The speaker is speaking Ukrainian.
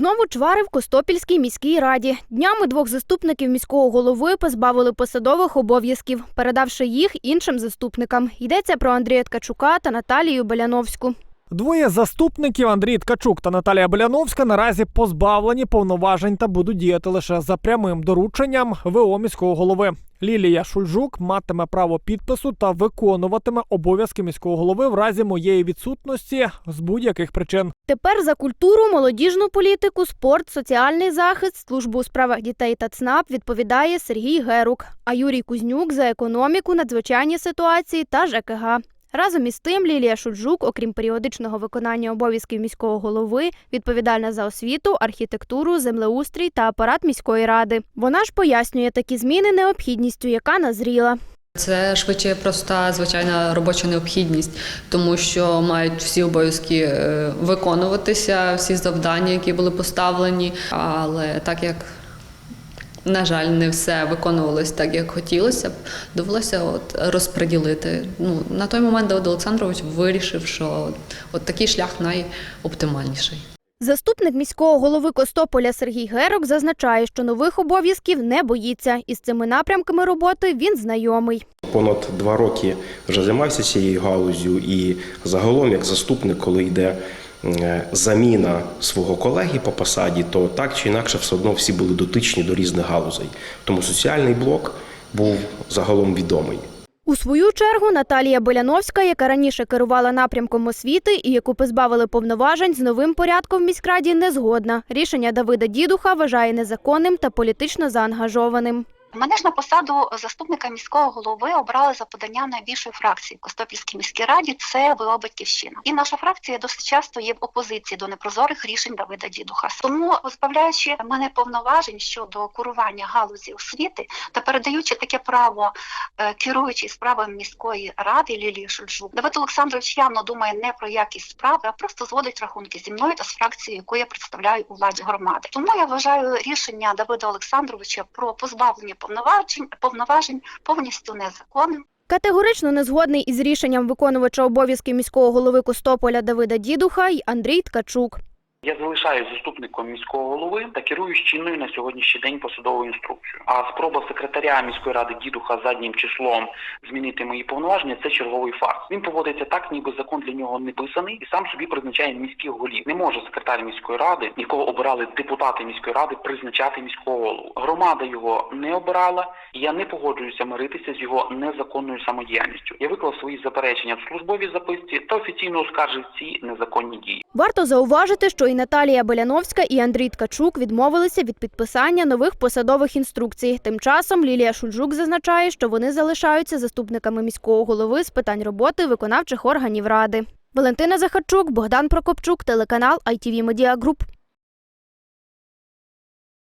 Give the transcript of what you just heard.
Знову чвари в Костопільській міській раді. Днями двох заступників міського голови позбавили посадових обов'язків, передавши їх іншим заступникам. Йдеться про Андрія Ткачука та Наталію Беляновську. Двоє заступників Андрій Ткачук та Наталія Беляновська наразі позбавлені повноважень та будуть діяти лише за прямим дорученням ВО міського голови. Лілія Шульжук матиме право підпису та виконуватиме обов'язки міського голови в разі моєї відсутності з будь-яких причин. Тепер за культуру, молодіжну політику, спорт, соціальний захист, службу у справах дітей та ЦНАП відповідає Сергій Герук, а Юрій Кузнюк за економіку, надзвичайні ситуації та ЖКГ. Разом із тим Лілія Шульжук, окрім періодичного виконання обов'язків міського голови, відповідальна за освіту, архітектуру, землеустрій та апарат міської ради. Вона ж пояснює такі зміни необхідністю, яка назріла. Це швидше проста звичайна робоча необхідність, тому що мають всі обов'язки е, виконуватися, всі завдання, які були поставлені. Але так як, на жаль, не все виконувалось так, як хотілося б, довелося от розподілити. Ну, на той момент Давид Олександрович вирішив, що от, от такий шлях найоптимальніший. Заступник міського голови Костополя Сергій Герок зазначає, що нових обов'язків не боїться, і з цими напрямками роботи він знайомий. Понад два роки вже займався цією галузю, і загалом, як заступник, коли йде заміна свого колеги по посаді, то так чи інакше все одно всі були дотичні до різних галузей. Тому соціальний блок був загалом відомий. У свою чергу Наталія Беляновська, яка раніше керувала напрямком освіти і яку позбавили повноважень з новим порядком в міськраді, не згодна. Рішення Давида Дідуха вважає незаконним та політично заангажованим. Мене ж на посаду заступника міського голови обрали за поданням найбільшої фракції в Костопільській міській раді. Це ВО Батьківщина. І наша фракція досить часто є в опозиції до непрозорих рішень Давида Дідуха. Тому позбавляючи мене повноважень щодо курування галузі освіти та передаючи таке право е, керуючій справами міської ради Лілії Шульжук, Давид Олександрович явно думає не про якість справи, а просто зводить рахунки зі мною та з фракцією, яку я представляю у владі громади. Тому я вважаю рішення Давида Олександровича про позбавлення повноважень повноважень повністю незаконним. Категорично не згодний із рішенням виконувача обов'язків міського голови Костополя Давида Дідуха й Андрій Ткачук. Я залишаюсь заступником міського голови та керую чинною на сьогоднішній день посадовою інструкцією. А спроба секретаря міської ради дідуха заднім числом змінити мої повноваження це черговий фарс. Він поводиться так, ніби закон для нього не писаний, і сам собі призначає міських голів. Не може секретар міської ради, якого обирали депутати міської ради, призначати міського голову. Громада його не обирала, і я не погоджуюся миритися з його незаконною самодіяльністю. Я виклав свої заперечення в службовій записці та офіційно оскаржив ці незаконні дії. Варто зауважити, що і Наталія Беляновська, і Андрій Ткачук відмовилися від підписання нових посадових інструкцій. Тим часом Лілія Шульжук зазначає, що вони залишаються заступниками міського голови з питань роботи виконавчих органів ради. Валентина Захарчук, Богдан Прокопчук, телеканал ITV Media Group.